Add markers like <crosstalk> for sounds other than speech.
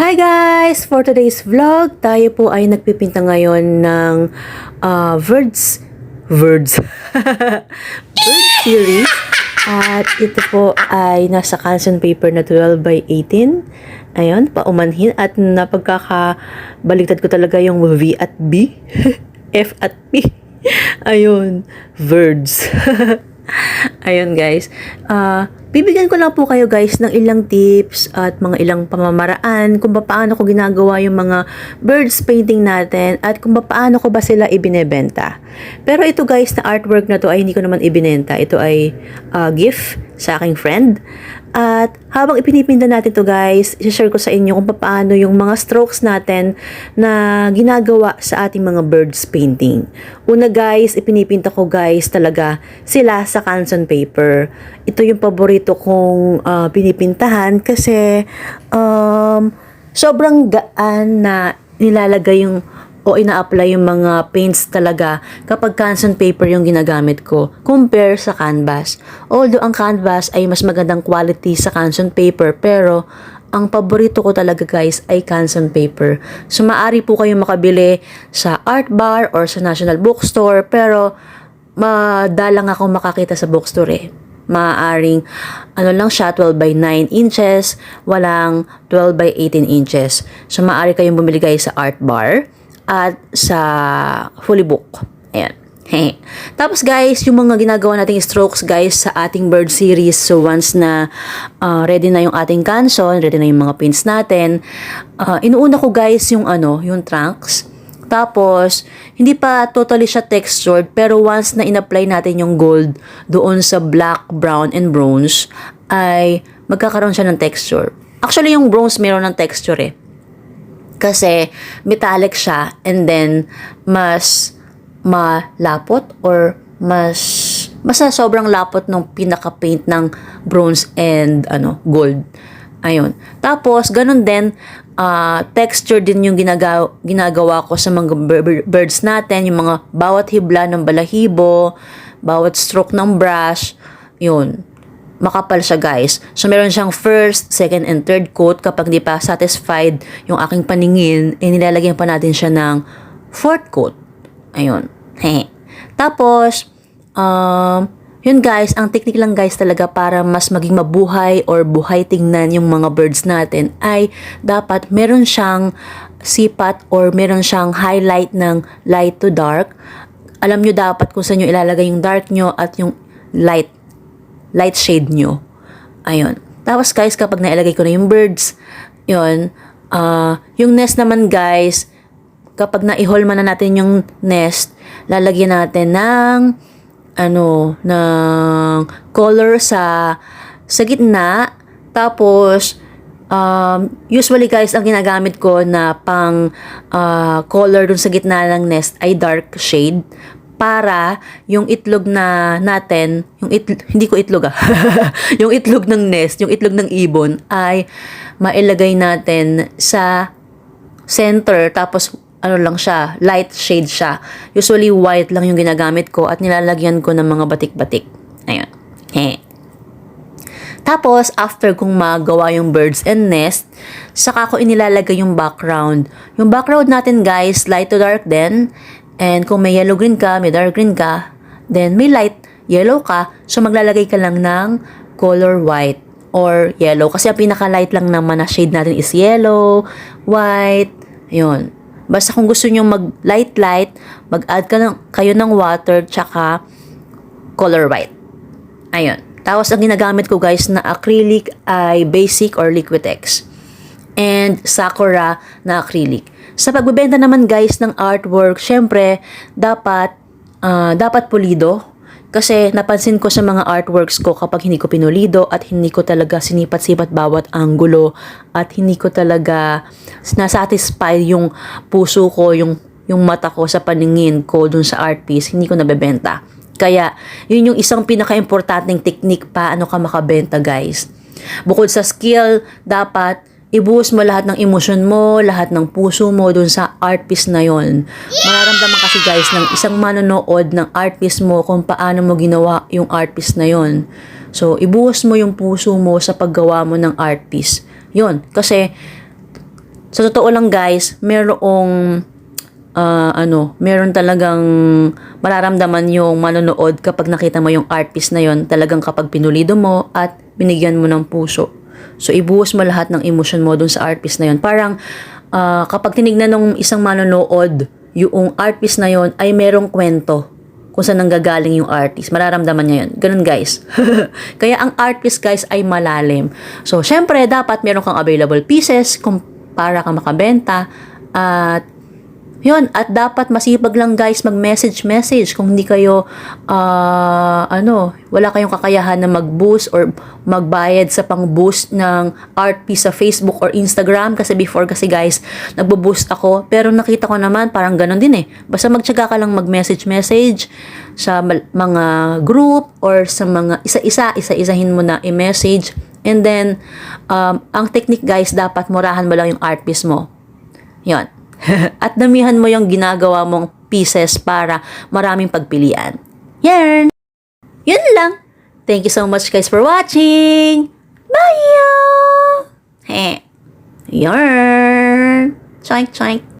Hi guys! For today's vlog, tayo po ay nagpipinta ngayon ng uh, Birds Birds Bird series. At ito po ay nasa canson paper na 12 by 18 ayun, paumanhin. At napagkakabaligtad ko talaga yung V at B. <laughs> F at P. Ayun, birds <laughs> Ayun guys. Ah, bibigyan ko lang po kayo guys ng ilang tips at mga ilang pamamaraan kung paano ko ginagawa yung mga birds painting natin at kung paano ko ba sila ibinebenta. Pero ito guys na artwork na to ay hindi ko naman ibinenta. Ito ay ah, gift sa aking friend. At habang ipinipinda natin to guys, i-share ko sa inyo kung paano yung mga strokes natin na ginagawa sa ating mga birds painting. Una guys, ipinipinta ko guys talaga sila sa canson paper. Ito yung paborito kong ah, pinipintahan kasi um, sobrang gaan na nilalagay yung o ina-apply yung mga paints talaga kapag canson paper yung ginagamit ko compare sa canvas. Although ang canvas ay mas magandang quality sa canson paper pero ang paborito ko talaga guys ay canson paper. So maari po kayong makabili sa art bar or sa National Bookstore pero madalang ako makakita sa bookstore eh maaaring ano lang siya 12 by 9 inches, walang 12 by 18 inches. So maaari kayong bumili guys sa art bar at sa fully book. Ayan. <laughs> Tapos guys, yung mga ginagawa nating strokes guys sa ating bird series. So once na uh, ready na yung ating canson, ready na yung mga pins natin, uh, inuuna ko guys yung ano, yung trunks. Tapos, hindi pa totally siya textured, pero once na in-apply natin yung gold doon sa black, brown, and bronze, ay magkakaroon siya ng texture. Actually, yung bronze meron ng texture eh. Kasi metallic siya and then mas malapot or mas basta sobrang lapot ng pinaka-paint ng bronze and ano gold. Ayun. Tapos ganun din uh, texture din yung ginagawa, ginagawa ko sa mga birds natin, yung mga bawat hibla ng balahibo, bawat stroke ng brush, yun makapal siya guys. So meron siyang first, second, and third coat. Kapag di pa satisfied yung aking paningin, eh, pa natin siya ng fourth coat. Ayun. He. <laughs> Tapos, um, yun guys, ang technique lang guys talaga para mas maging mabuhay or buhay tingnan yung mga birds natin ay dapat meron siyang sipat or meron siyang highlight ng light to dark. Alam nyo dapat kung saan nyo ilalagay yung dark nyo at yung light light shade nyo. Ayun. Tapos guys, kapag nailagay ko na yung birds, yun, uh, yung nest naman guys, kapag na-holman na natin yung nest, lalagyan natin ng ano, ng color sa sa gitna. Tapos, um, usually guys, ang ginagamit ko na pang uh, color dun sa gitna ng nest ay dark shade. Para yung itlog na natin, yung itlog, hindi ko itlog ah, <laughs> yung itlog ng nest, yung itlog ng ibon ay mailagay natin sa center. Tapos ano lang siya, light shade siya. Usually white lang yung ginagamit ko at nilalagyan ko ng mga batik-batik. Ayun. He. Tapos, after kong magawa yung birds and nest, saka ko inilalagay yung background. Yung background natin guys, light to dark din. And kung may yellow green ka, may dark green ka, then may light yellow ka, so maglalagay ka lang ng color white or yellow. Kasi ang pinaka-light lang naman na shade natin is yellow, white, yun. Basta kung gusto nyo mag-light-light, mag-add ka ng, kayo ng water tsaka color white. Ayun. Tapos ang ginagamit ko guys na acrylic ay basic or liquitex. And Sakura na acrylic. Sa pagbebenta naman guys ng artwork, syempre dapat uh, dapat pulido kasi napansin ko sa mga artworks ko kapag hindi ko pinulido at hindi ko talaga sinipat-sipat bawat anggulo at hindi ko talaga nasatisfy yung puso ko, yung, yung mata ko sa paningin ko dun sa art piece, hindi ko nabebenta. Kaya, yun yung isang pinaka-importanting technique paano ka makabenta guys. Bukod sa skill, dapat ibuhos mo lahat ng emosyon mo, lahat ng puso mo dun sa art piece na yon. Mararamdaman kasi guys ng isang manonood ng art piece mo kung paano mo ginawa yung art piece na yon. So, ibuhos mo yung puso mo sa paggawa mo ng art piece. Yun. Kasi, Sa totoo lang guys, merong ah, ano, meron talagang mararamdaman yung manonood kapag nakita mo yung art piece na yon talagang kapag pinulido mo at binigyan mo ng puso. So, ibuhos mo lahat ng emotion mo dun sa art piece na yon Parang, ah, kapag tinignan ng isang manonood, yung art piece na yon ay merong kwento kung saan nanggagaling yung artist. Mararamdaman niya yun. Ganun guys. <laughs> Kaya ang art piece guys ay malalim. So, syempre, dapat meron kang available pieces kung para ka makabenta. At yun, at dapat masipag lang guys mag-message-message kung hindi kayo, ah, ano, wala kayong kakayahan na mag-boost or magbayad sa pang-boost ng art piece sa Facebook or Instagram. Kasi before kasi guys, nagbo-boost ako. Pero nakita ko naman, parang ganun din eh. Basta magtyaga ka lang mag-message-message sa mga group or sa mga isa-isa, isa-isahin mo na i-message. And then, um, ang technique guys, dapat murahan mo lang yung art piece mo. Yon. <laughs> At damihan mo yung ginagawa mong pieces para maraming pagpilian. Yan! Yun lang. Thank you so much guys for watching. Bye! He. Yarn. Choink choink.